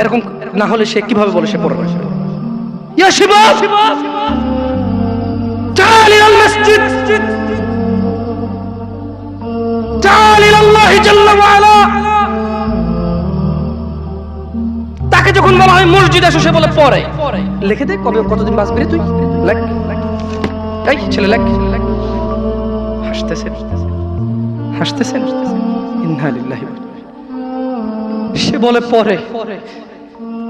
এরকম না হলে সে কিভাবে বলে সে পরে রাখবে ইয়া শিবাব تعال إلى المسجد تعال إلى الله جل وعلا তাকে যখন বলা হয় মসজিদ এসে সে বলে পরে লিখে দে কবে কতদিন বাঁচবি রে তুই লেখ এই ছেলে লেখ হাসতেছেন হাসতেছেন ইন্না লিল্লাহি ওয়া ইন্না সে বলে পরে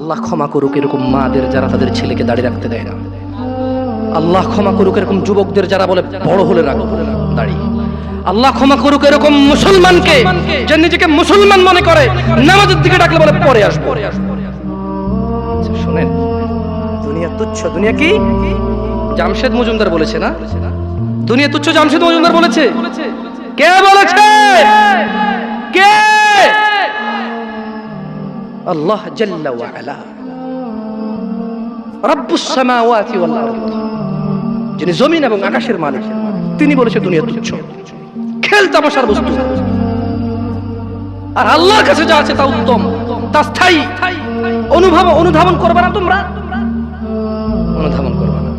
আল্লাহ ক্ষমা করুক এরকম মাদের যারা তাদের ছেলেকে দাঁড়িয়ে রাখতে দেয় না। আল্লাহ ক্ষমা করুক এরকম যুবকদের যারা বলে বড় হলে রাখব দাঁড়িয়ে আল্লাহ ক্ষমা করুক এরকম মুসলমানকে যে নিজেকে মুসলমান মনে করে নামাজের দিকে ডাকলে বলে পরে আসব। আচ্ছা, শোনেন দুনিয়া তুচ্ছ দুনিয়া কি? জামশেদ মজুমদার বলেছে না? দুনিয়া তুচ্ছ জামশেদ মজুমদার বলেছে? কে বলেছে? কে? আল্লাহ জাল্লা ওয়া আলা। রব্বুস সামাওয়াতি যিনি জমিন এবং আকাশের মালিক, তিনি বলেছে দুনিয়া তুচ্ছ। খেল তামাশার বস্তু। আর আল্লাহর কাছে যা আছে তা উত্তম, তা স্থায়ী। অনুভব, অনুধাবন করবে না তোমরা? অনুধাবন করবে না।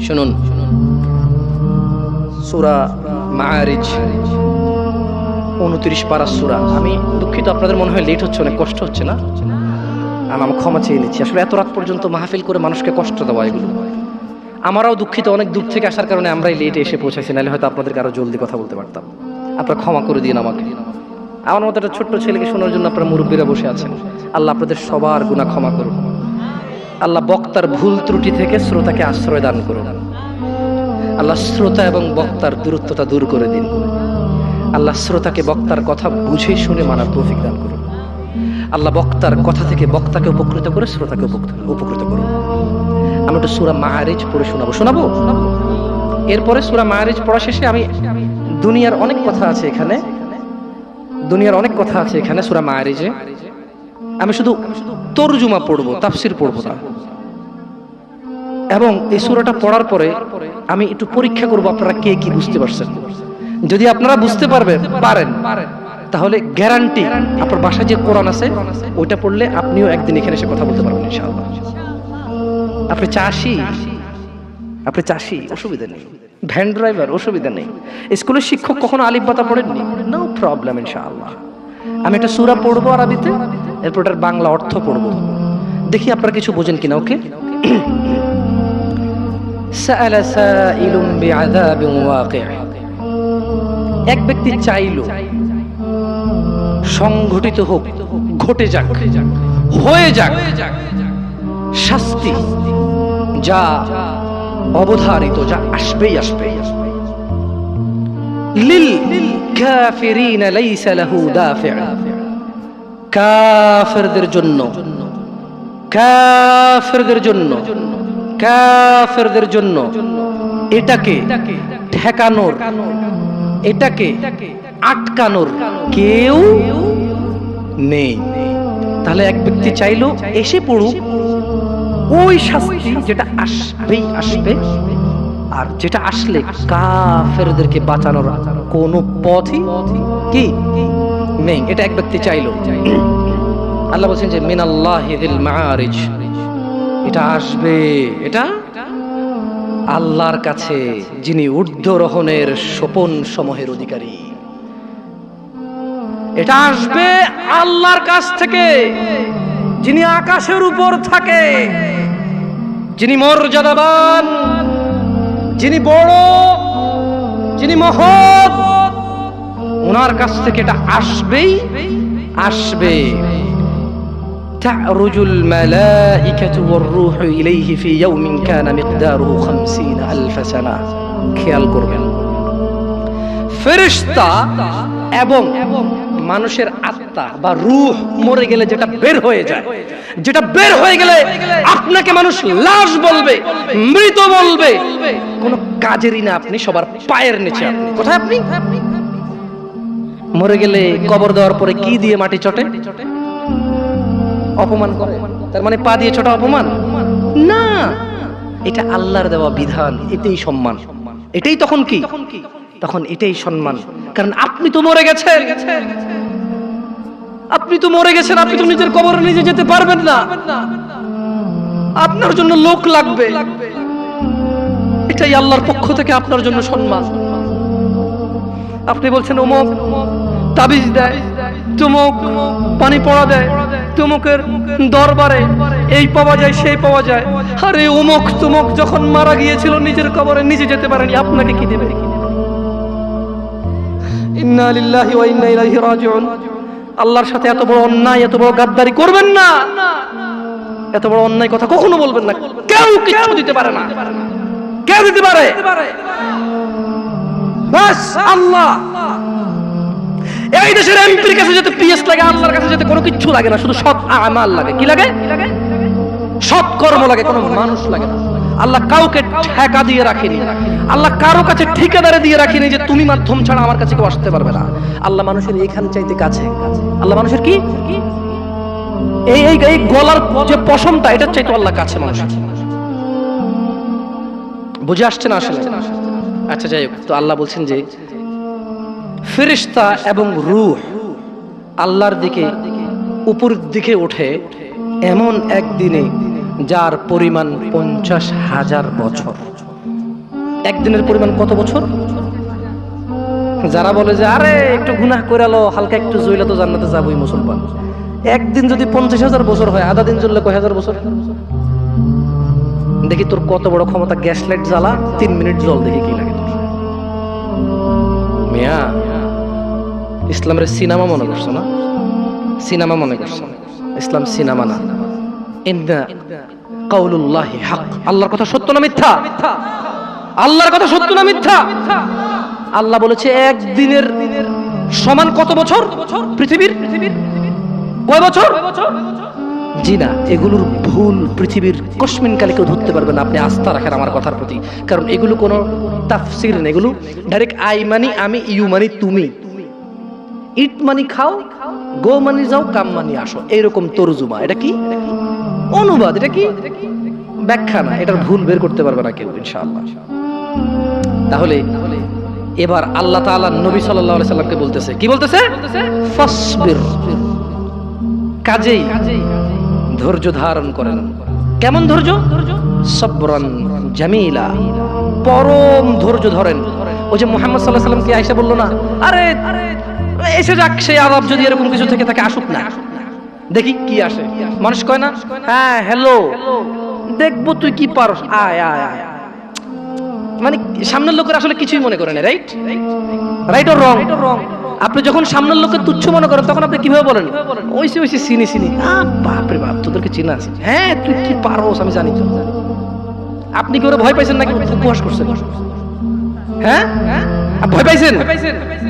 শুনুন শুনুন। সূরা মাআরিজ। উনত্রিশ পারা সূরা। আমি দুঃখিত, আপনাদের মনে হয় লেট হচ্ছে, অনেক কষ্ট হচ্ছে না? আমি আমার ক্ষমা চেয়ে নিচ্ছি। আসলে এত রাত পর্যন্ত মাহফিল করে মানুষকে কষ্ট দেওয়া এগুলো। আমারাও দুঃখিত, অনেক দূর থেকে আসার কারণে আমরাই লেটে এসে পৌঁছাইছি, নাহলে হয়তো আপনাদেরকে আরও জলদি কথা বলতে পারতাম। আপনারা ক্ষমা করে দিন আমাকে। আমার মতো একটা ছোট্ট ছেলেকে শোনার জন্য আপনারা মুরব্বীরা বসে আছেন। আল্লাহ আপনাদের সবার গুণা ক্ষমা করুন আল্লাহ বক্তার ভুল ত্রুটি থেকে শ্রোতাকে আশ্রয় দান করুন আল্লাহ শ্রোতা এবং বক্তার দূরত্বতা দূর করে দিন। আল্লাহ শ্রোতাকে, বক্তার কথা বুঝে শুনে মানার তৌফিক দান করুন। আল্লাহ বক্তার কথা থেকে বক্তাকে উপকৃত করে শ্রোতাকে উপকৃত- করুন। আমি একটু সুরা মাহারিজ পড়ে শোনাবো। শোনাবো? এরপরে সুরা মাহারিজ পড়া শেষে আমি দুনিয়ার অনেক কথা আছে এখানে। দুনিয়ার অনেক কথা আছে এখানে সুরা মাহারিজে আমি শুধু তর্জুমা পড়ব, তাফসির পড়ব না। এবং এই সুরাটা পড়ার পরে আমি একটু পরীক্ষা করব আপনারা কে কি বুঝতে পারছেন। যদি আপনারা বুঝতে পারবেন পারেন তাহলে গ্যারান্টি আপনার বাসায় যে কোরআন আছে ওইটা পড়লে আপনিও একদিন এখানে এসে কথা বলতে পারবেন ইনশাআল্লাহ আপনি চাষি আপনি চাষি অসুবিধা নেই ভ্যান ড্রাইভার অসুবিধা নেই স্কুলের শিক্ষক কখনো আলিফ বাতা পড়েননি নো প্রবলেম ইনশাআল্লাহ আমি একটা সুরা পড়বো আরবিতে এরপর এটার বাংলা অর্থ পড়বো দেখি আপনারা কিছু বোঝেন কিনা ওকে سأل سائل بعذاب واقع এক ব্যক্তি চাইল, সংঘটিত হোক, ঘটে যাক, হয়ে যাক, শাস্তি যা অবধারিত, যা আসবেই আসবে। লিল কাফিরিন লাইসা লাহু দাফি' কাফিরদের জন্য কাফিরদের জন্য কাফিরদের জন্য এটাকে ঠেকানোর এটাকে আটকানোর কেউ নেই। তাহলে এক ব্যক্তি চাইলো এসে পড়ুক। ওই শাস্তি যেটা আসবেই আসবে। আর যেটা আসলে কাফেরদেরকে বাঁচানোর কোনো পথই কি নেই। এটা এক ব্যক্তি চাইলো। আল্লাহ বলছেন যে মিনাল্লাহিল মাআরিজ। এটা আসবে। এটা আল্লাহর কাছে, যিনি ঊর্ধ্বরোহণের সোপন সমূহের অধিকারী। এটা আসবে আল্লাহর কাছ থেকে, যিনি আকাশের উপর থাকে, যিনি মর্যাদাবান, যিনি বড়, যিনি মহৎ। ওনার কাছ থেকে এটা আসবেই, আসবে। تعرج الملائكة والروح إليه في يوم كان مقداره خمسين ألف سنة খেয়াল করবেন ফেরিস্তা এবং মানুষের আত্মা বা রূহ মরে গেলে যেটা বের হয়ে যায় যেটা বের হয়ে গেলে আপনাকে মানুষ লাশ বলবে মৃত বলবে কোনো কাজেরই না আপনি সবার পায়ের নিচে আপনি কোথায় আপনি মরে গেলে কবর দেওয়ার পরে কি দিয়ে মাটি চটে অপমান করে? তার মানে পা দিয়ে ছোট অপমান? না। এটা আল্লাহর দেওয়া বিধান, এটাই সম্মান। এটাই তখন কি? তখন এটাই সম্মান। কারণ আপনি তো মরে গেছেন। আপনি তো মরে গেছেন, আপনি তো নিজের কবরে নিজে যেতে পারবেন না। আপনার জন্য লোক লাগবে। এটাই আল্লাহর পক্ষ থেকে আপনার জন্য সম্মান। আপনি বলছেন অমুক তাবিজ দেয় তুমুক পানি পড়া দেয় তুমুকের দরবারে, এই পাওয়া যায়, সেই পাওয়া যায়। আরে অমুক তুমুক যখন মারা গিয়েছিল, নিজের কবরে নিজে যেতে পারেনি। আপনাকে কি দেবে? আল্লাহর সাথে এত বড় অন্যায়, এত বড় গাদ্দারি করবেন না। এত বড় অন্যায় কথা কখনো বলবেন না। কেউ কিছু দিতে পারে না। কেউ দিতে পারে? আল্লাহ। এই দেশের এমপির কাছে যেতে পিএস লাগে, আল্লাহর কাছে যেতে কোনো কিছু লাগে না, শুধু সৎ আমাল লাগে। কি লাগে? সৎ কর্ম লাগে, কোনো মানুষ লাগে না। আল্লাহ কাউকে ঠেকা দিয়ে রাখেনি। আল্লাহ কারও কাছে ঠিকাদারে দিয়ে রাখেনি যে তুমি মাধ্যম ছাড়া আমার কাছে কেউ আসতে পারবে না। আল্লাহ মানুষের এখান চাইতে কাছে। আল্লাহ মানুষের কি? এই এই এই গলার যে পশমটা, এটার চাইতে আল্লাহ কাছে মানুষের বুঝে আসছে না আসলে? আচ্ছা যাই হোক, তো আল্লাহ বলছেন যে ফেরিস্তা এবং রুহ আল্লাহর দিকে উপরের দিকে ওঠে এমন একদিনে যার পরিমাণ পঞ্চাশ হাজার বছর। একদিনের পরিমাণ কত বছর? যারা বলে যে, আরে, একটু গুনাহ করে লো, হালকা একটু জইলে তো জান্নাতে যাবোই মুসলমান। একদিন যদি পঞ্চাশ হাজার বছর হয়, আধা দিন চললে কয় হাজার বছর? দেখি তোর কত বড় ক্ষমতা গ্যাস লাইট জ্বালা, তিন মিনিট জল দেখি কি লাগে তোর। মিয়া ইসলামের সিনেমা মনে করছ না? সিনেমা মনে করছ। ইসলাম সিনেমা না। কাউলুল্লাহি হক। আল্লাহর কথা সত্য না মিথ্যা? আল্লাহর কথা সত্য না মিথ্যা? আল্লাহ বলেছে, একদিনের সমান কত বছর? পৃথিবীর? কয় বছর? জি না, এগুলোর ভুল পৃথিবীর কসমিন কালে কেউ ধরতে পারবে না। আপনি আস্থা রাখেন আমার কথার প্রতি। কারণ এগুলো কোনো তাফসির নেই। এগুলো ডাইরেক্ট আই মানি আমি ইউ মানি তুমি। ইট মানি খাও, গো মানি যাও, কাম মানি আসো। এইরকম তরজুমা, এটা কি? অনুবাদ, এটা কি? ব্যাখ্যা না, এটার ভুল বের করতে পারবে না কেউ, ইনশাআল্লাহ। তাহলে, এবার আল্লাহ তাআলা নবী সাল্লাল্লাহু আলাইহি সাল্লামকে বলতেছে, কি বলতেছে? ফাসবির। কাজেই ধৈর্য ধারণ করেন। কেমন ধৈর্য? সবরান জামিলা। পরম ধৈর্য ধরেন। ওই যে মোহাম্মদ সাল্লাহ সাল্লামকে আয়সা বলল না? আরে এসে যাক, সেই আদাব যদি এরকম কিছু থেকে থাকে, আসুক না। দেখি কি আসে। মানুষ কয় না? হ্যাঁ হ্যালো দেখব তুই কি পারস। আয় আয় আয়। মানে সামনের লোকের আসলে কিছুই মনে করে না রাইট রাইট ওর রং আপনি যখন সামনের লোককে তুচ্ছ মনে করেন, তখন আপনি কীভাবে বলেন? ওইসে ওইসে চিনি চিনি বাপরে বাপ, তোদেরকে চিনা আছে। হ্যাঁ তুই কি পারোস, আমি জানি। তো আপনি কি ওরা ভয় পাইছেন নাকি? উপহাস করছেন। হ্যাঁ? ভয় পাইছেন?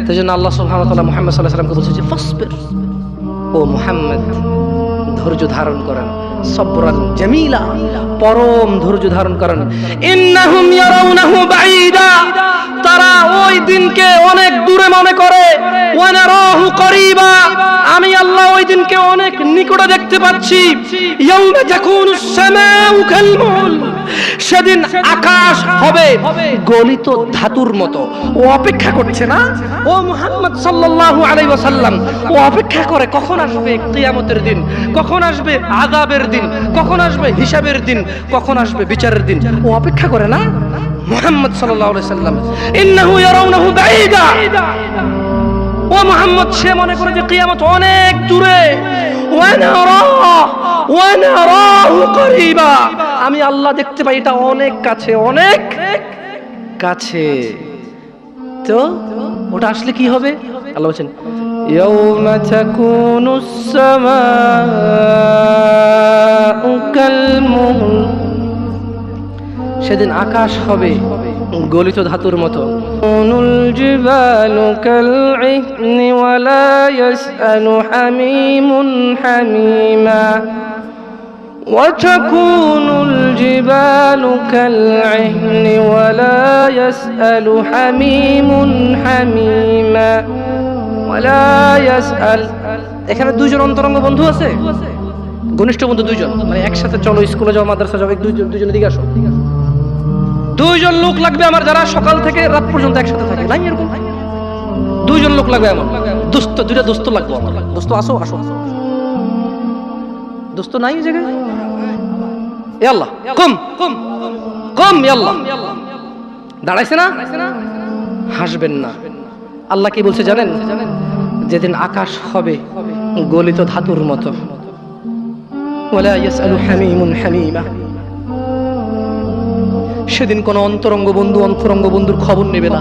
তাই জন্য আল্লাহ সুহামতাল্লাহ মোহাম্মদ সাল্লাহ সাল্লামকে বলছে যে ফসবের ও মোহাম্মদ ধৈর্য ধারণ করেন। সবরান পরম ধৈর্য ধারণ করেন। ইন্নাহুম ইয়ারাউনাহু বাঈদা, তারা ওই দিনকে অনেক দূরে মনে করে। ওয়া নারাহু করিবা, আমি আল্লাহ ওই দিনকে অনেক নিকটে দেখতে পাচ্ছি। সামাউ সেদিন আকাশ হবে গলিত ধাতুর মতো। ও অপেক্ষা করছে না? ও মুহাম্মদ সাল্লাল্লাহু আলাইহি ওয়াসাল্লাম, ও অপেক্ষা করে কখন আসবে কিয়ামতের দিন, কখন আসবে আযাবের দিন কখন আসবে হিসাবের দিন কখন আসবে বিচারের দিন ও অপেক্ষা করে না মুহাম্মদ সাল্লাল্লাহু আলাইহি সাল্লাম ইন্নাহু ইয়ারাউনাহু বাঈদা ও মোহাম্মদ সে মনে করে যে কিয়ামত অনেক দূরে ওয়ানারাহ ওয়ানারাহু করিবা আমি আল্লাহ দেখতে পাই এটা অনেক কাছে অনেক কাছে তো ওটা আসলে কি হবে আল্লাহ বলছেন يوم تكون السماء সেদিন আকাশ হবে গলিত ধাতুর মতো নুল জিবালু কাল ইহনি ওয়ালা ইয়াসআলু হামিমুন হামিমা وتكون الجبال كالعهن ولا يسأل حميم حميما ولا يسأل এখানে দুইজন অন্তরঙ্গ বন্ধু আছে ঘনিষ্ঠ বন্ধু দুইজন মানে একসাথে চলো স্কুলে যাও মাদ্রাসা যাও এই দুইজন দুইজন দিকে আসো দুইজন লোক লাগবে আমার যারা সকাল থেকে রাত পর্যন্ত একসাথে থাকে নাই এরকম দুইজন লোক লাগবে আমার দোস্ত দুইটা দোস্ত লাগবে আমার দোস্ত আসো আসো দোস্ত নাই এই জায়গায় এ আল্লাহ কম কম কম এ আল্লাহ দাঁড়াইছে না হাসবেন না আল্লাহ কি বলছে জানেন যেদিন আকাশ হবে গলিত ধাতুর মতো ولا يسأل حميم حميما সেদিন কোনো অন্তরঙ্গ বন্ধু অন্তরঙ্গ বন্ধুর খবর নেবে না।